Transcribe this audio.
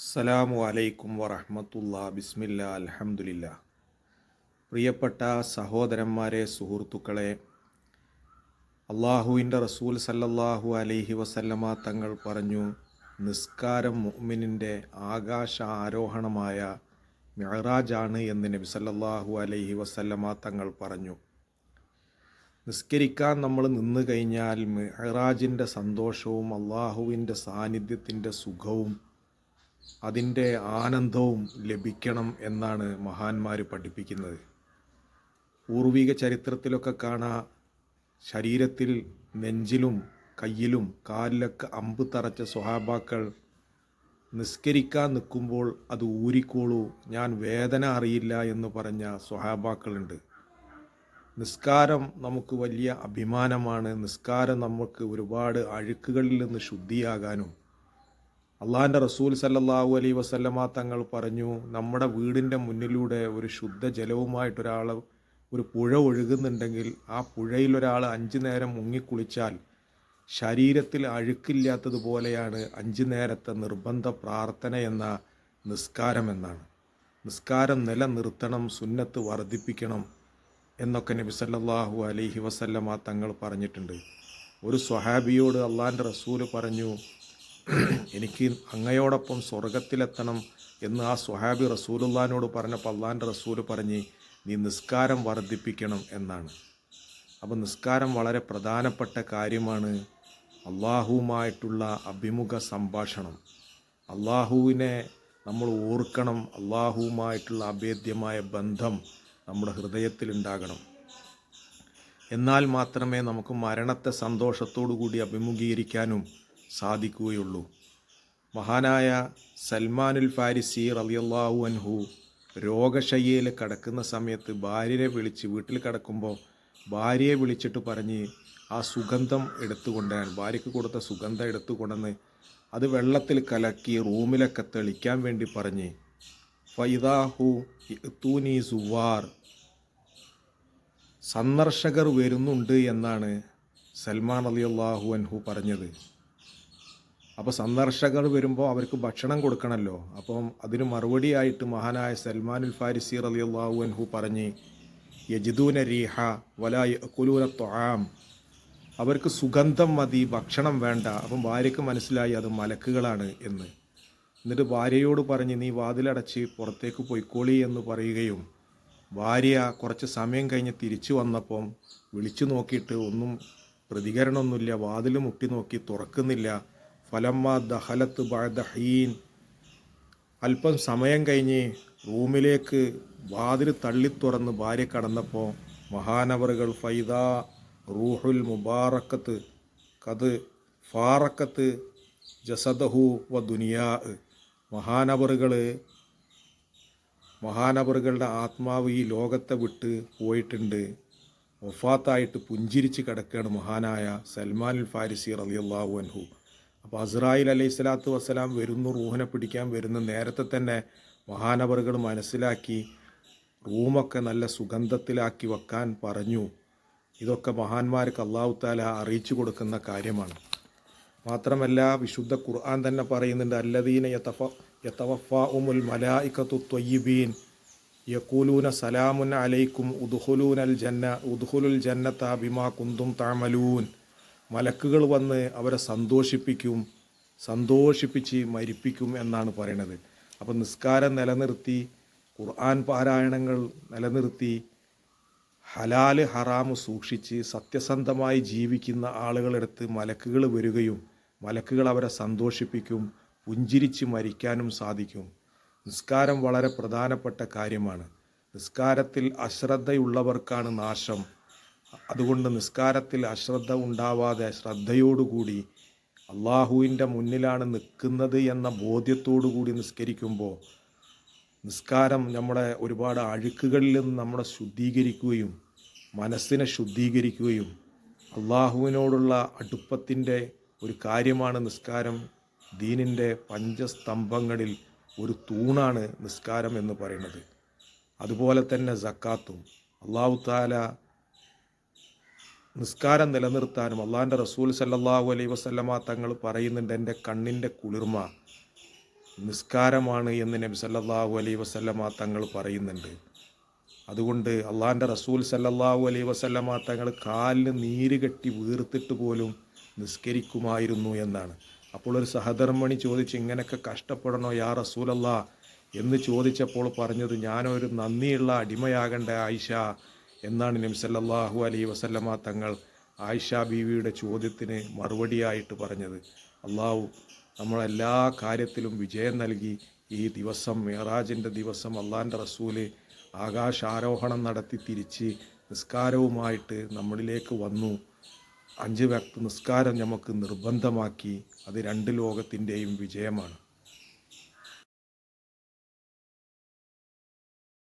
അസ്സലാമു അലൈക്കും വറഹമത്തുള്ള ബിസ്മില്ല അലഹമുല്ല പ്രിയപ്പെട്ട സഹോദരന്മാരെ സുഹൃത്തുക്കളെ അള്ളാഹുവിന്റെ റസൂൽ സല്ലല്ലാഹു അലൈഹി വസല്ലമ തങ്ങൾ പറഞ്ഞു നിസ്കാരം മുഅ്മിനിന്റെ ആകാശ ആരോഹണമായ മെഹറാജാണ് എന്ന് നബി സല്ലല്ലാഹു അലൈഹി വസല്ലമ തങ്ങൾ പറഞ്ഞു. നിസ്കരിക്കാൻ നമ്മൾ നിന്ന് കഴിഞ്ഞാൽ മെഹറാജിന്റെ സന്തോഷവും അള്ളാഹുവിന്റെ സാന്നിധ്യത്തിന്റെ സുഖവും അതിന്റെ ആനന്ദവും ലഭിക്കണം എന്നാണ് മഹാന്മാർ പഠിപ്പിക്കുന്നത്. പൂർവിക ചരിത്രത്തിലൊക്കെ കാണാ ശരീരത്തിൽ നെഞ്ചിലും കയ്യിലും കാലിലൊക്കെ അമ്പ് തറച്ച സ്വഹാബാക്കൾ നിസ്കരിക്കാൻ നിൽക്കുമ്പോൾ അത് ഊരിക്കോളൂ ഞാൻ വേദന അറിയില്ല എന്ന് പറഞ്ഞ സ്വഹാബാക്കളുണ്ട്. നിസ്കാരം നമുക്ക് വലിയ അഭിമാനമാണ്. നിസ്കാരം നമുക്ക് ഒരുപാട് അഴുക്കുകളിൽ നിന്ന് ശുദ്ധിയാകാനും അള്ളാഹിന്റെ റസൂൽ സല്ലാഹു അലൈ വസല്ലമ തങ്ങൾ പറഞ്ഞു നമ്മുടെ വീടിന്റെ മുന്നിലൂടെ ഒരു ശുദ്ധ ജലവുമായിട്ടൊരാൾ ഒരു പുഴ ഒഴുകുന്നുണ്ടെങ്കിൽ ആ പുഴയിൽ ഒരാൾ അഞ്ച് നേരം മുങ്ങിക്കുളിച്ചാൽ ശരീരത്തിൽ അഴുക്കില്ലാത്തതുപോലെയാണ് അഞ്ച് നേരത്തെ നിർബന്ധ പ്രാർത്ഥന എന്ന നിസ്കാരം എന്നാണ്. നിസ്കാരം നിലനിർത്തണം സുന്നത്ത് വർദ്ധിപ്പിക്കണം എന്നൊക്കെ നബി സല്ലാഹു അലൈഹി വസല്ലമ തങ്ങൾ പറഞ്ഞിട്ടുണ്ട്. ഒരു സ്വഹാബിയോട് അള്ളാന്റെ റസൂൽ പറഞ്ഞു എനിക്ക് അങ്ങയോടൊപ്പം സ്വർഗത്തിലെത്തണം എന്ന് ആ സുഹാബി റസൂലുല്ലാനോട് പറഞ്ഞപ്പോൾ അള്ളാഹിന്റെ റസൂൽ പറഞ്ഞ് നീ നിസ്കാരം വർദ്ധിപ്പിക്കണം എന്നാണ്. അപ്പോൾ നിസ്കാരം വളരെ പ്രധാനപ്പെട്ട കാര്യമാണ് അള്ളാഹുവുമായിട്ടുള്ള അഭിമുഖ സംഭാഷണം. അള്ളാഹുവിനെ നമ്മൾ ഓർക്കണം അള്ളാഹുവുമായിട്ടുള്ള അഭേദ്യമായ ബന്ധം നമ്മുടെ ഹൃദയത്തിൽ ഉണ്ടാകണം എന്നാൽ മാത്രമേ നമുക്ക് മരണത്തെ സന്തോഷത്തോടു കൂടി അഭിമുഖീകരിക്കാനും സാധിക്കുകയുള്ളൂ. മഹാനായ സൽമാനുൽ ഫാരിസി റളിയല്ലാഹു അൻഹു രോഗശയ്യയിൽ കിടക്കുന്ന സമയത്ത് ഭാര്യയെ വിളിച്ച് വീട്ടിൽ കിടക്കുമ്പോൾ ഭാര്യയെ വിളിച്ചിട്ട് പറഞ്ഞ് ആ സുഗന്ധം എടുത്തുകൊണ്ടാൻ ഭാര്യയ്ക്ക് കൊടുത്ത സുഗന്ധം എടുത്തുകൊണ്ടെന്ന് അത് വെള്ളത്തിൽ കലക്കി റൂമിലൊക്കെ തെളിക്കാൻ വേണ്ടി പറഞ്ഞ് ഫൈദാഹു തൂനി സുവാർ സന്ദർശകർ വരുന്നുണ്ട് എന്നാണ് സൽമാൻ അലിയുള്ളാഹു അൻഹു പറഞ്ഞത്. അപ്പോൾ സന്ദർശകർ വരുമ്പോൾ അവർക്ക് ഭക്ഷണം കൊടുക്കണമല്ലോ അപ്പം അതിന് മറുപടിയായിട്ട് മഹാനായ സൽമാനുൽ ഫാരിസി റലിയല്ലാഹു അൻഹു പറഞ്ഞ് യജിദൂന റീഹ വല കുലൂന ത്വാം. അവർക്ക് സുഗന്ധം മതി ഭക്ഷണം വേണ്ട. അപ്പം ഭാര്യയ്ക്ക് മനസ്സിലായി അത് മലക്കുകളാണ് എന്ന്. എന്നിട്ട് ഭാര്യയോട് പറഞ്ഞ് നീ വാതിലടച്ച് പുറത്തേക്ക് പൊയ്ക്കോളി എന്ന് പറയുകയും ഭാര്യ കുറച്ച് സമയം കഴിഞ്ഞ് തിരിച്ചു വന്നപ്പം വിളിച്ചു നോക്കിയിട്ട് ഒന്നും പ്രതികരണമൊന്നുമില്ല വാതിൽ മുട്ടി നോക്കി തുറക്കുന്നില്ല. ഫലമ്മ ദഹലത്ത് ബഴദഹീൻ അല്പം സമയം കഴിഞ്ഞ് റൂമിലേക്ക് വാതിൽ തള്ളി തുറന്ന് ഭാര്യ കടന്നപ്പോൾ മഹാനവറുകൾ ഫൈദ റൂഹുൽ മുബാറക്കത്ത് കത് ഫാറക്കത്ത് ജസദഹു വ ദുനിയാ. മഹാനവറുകൾ മഹാനവറുകളുടെ ആത്മാവ് ഈ ലോകത്തെ വിട്ട് പോയിട്ടുണ്ട്. വഫാത്തായിട്ട് പുഞ്ചിരിച്ച് കിടക്കുകയാണ് മഹാനായ സൽമാനുൽ ഫാരിസി റളിയല്ലാഹു അൻഹു. അപ്പോൾ അസ്രായിൽ അലൈഹി സ്വലാത്തു വസ്സലാം വരുന്നു റൂഹിനെ പിടിക്കാൻ വരുന്നു. നേരത്തെ തന്നെ മഹാനവറുകൾ മനസ്സിലാക്കി റൂമൊക്കെ നല്ല സുഗന്ധത്തിലാക്കി വെക്കാൻ പറഞ്ഞു. ഇതൊക്കെ മഹാന്മാർക്ക് അള്ളാഹു താല അറിയിച്ചു കൊടുക്കുന്ന കാര്യമാണ്. മാത്രമല്ല വിശുദ്ധ ഖുർആൻ തന്നെ പറയുന്നുണ്ട് അല്ലദീന യതഫ യതവഫ ഉമുൽ മലായിക്കത്തു ത്വയ്യബീൻ യക്കൂലൂന സലാമുൻ അലൈക്കും ഉദ്ഹുലൂനൽ ജന്ന ഉദ്ഹുലുൽ ജന്നത്ത ബിമാ കുന്തും താമലൂൻ മലക്കുകൾ വന്ന് അവരെ സന്തോഷിപ്പിക്കും സന്തോഷിപ്പിച്ച് മരിപ്പിക്കും എന്നാണ് പറയണത്. അപ്പം നിസ്കാരം നിലനിർത്തി ഖുർആൻ പാരായണങ്ങൾ നിലനിർത്തി ഹലാൽ ഹറാമ് സൂക്ഷിച്ച് സത്യസന്ധമായി ജീവിക്കുന്ന ആളുകളെടുത്ത് മലക്കുകൾ വരികയും മലക്കുകൾ അവരെ സന്തോഷിപ്പിക്കും പുഞ്ചിരിച്ച് മരിക്കാനും സാധിക്കും. നിസ്കാരം വളരെ പ്രധാനപ്പെട്ട കാര്യമാണ്. നിസ്കാരത്തിൽ അശ്രദ്ധയുള്ളവർക്കാണ് നാശം. അതുകൊണ്ട് നിസ്കാരത്തിൽ അശ്രദ്ധ ഉണ്ടാവാതെ ശ്രദ്ധയോടുകൂടി അള്ളാഹുവിന്റെ മുന്നിലാണ് നിൽക്കുന്നത് എന്ന കൂടി നിസ്കരിക്കുമ്പോൾ നിസ്കാരം നമ്മുടെ ഒരുപാട് അഴുക്കുകളിൽ നിന്ന് നമ്മളെ ശുദ്ധീകരിക്കുകയും മനസ്സിനെ ശുദ്ധീകരിക്കുകയും അള്ളാഹുവിനോടുള്ള അടുപ്പത്തിന്റെ ഒരു കാര്യമാണ് നിസ്കാരം. ദീനിന്റെ പഞ്ചസ്തംഭങ്ങളിൽ ഒരു തൂണാണ് നിസ്കാരം എന്ന് പറയുന്നത്. അതുപോലെ തന്നെ സക്കാത്തും. അള്ളാഹു താല നിസ്കാരം നിലനിർത്താനും അള്ളാഹിന്റെ റസൂൽ സല്ലാഹു അലൈ വസല്ലമ തങ്ങൾ പറയുന്നുണ്ട് എന്റെ കണ്ണിന്റെ കുളിർമ നിസ്കാരമാണ് എന്ന് നബി സല്ലാഹു അലൈ വസല്ലമ തങ്ങൾ പറയുന്നുണ്ട്. അതുകൊണ്ട് അള്ളാഹിന്റെ റസൂൽ സല്ലാഹു അലൈ വസല്ലമ തങ്ങൾ കാലിന് നീര് കെട്ടി വീർത്തിട്ട് പോലും നിസ്കരിക്കുമായിരുന്നു എന്നാണ്. അപ്പോൾ ഒരു സഹധർമ്മണി ചോദിച്ച് ഇങ്ങനെയൊക്കെ കഷ്ടപ്പെടണോ യാ റസൂലല്ലാ? എന്ന് ചോദിച്ചപ്പോൾ പറഞ്ഞത് ഞാനൊരു നന്ദിയുള്ള അടിമയാകണ്ട ആയിഷ എന്നാണ് നബി സല്ലല്ലാഹു അലൈഹി വസല്ലമ തങ്ങൾ ആയിഷ ബീവിയുടെ ചോദ്യത്തിന് മറുപടിയായിട്ട് പറഞ്ഞത്. അള്ളാഹു നമ്മളെല്ലാ കാര്യത്തിലും വിജയം നൽകി. ഈ ദിവസം മേറാജിന്റെ ദിവസം അള്ളാഹിന്റെ റസൂൽ ആകാശാരോഹണം നടത്തി തിരിച്ച് നിസ്കാരവുമായിട്ട് നമ്മളിലേക്ക് വന്നു. അഞ്ച് വ്യക്തി നിസ്കാരം നമുക്ക് നിർബന്ധമാക്കി. അത് രണ്ട് ലോകത്തിന്റെയും വിജയമാണ്.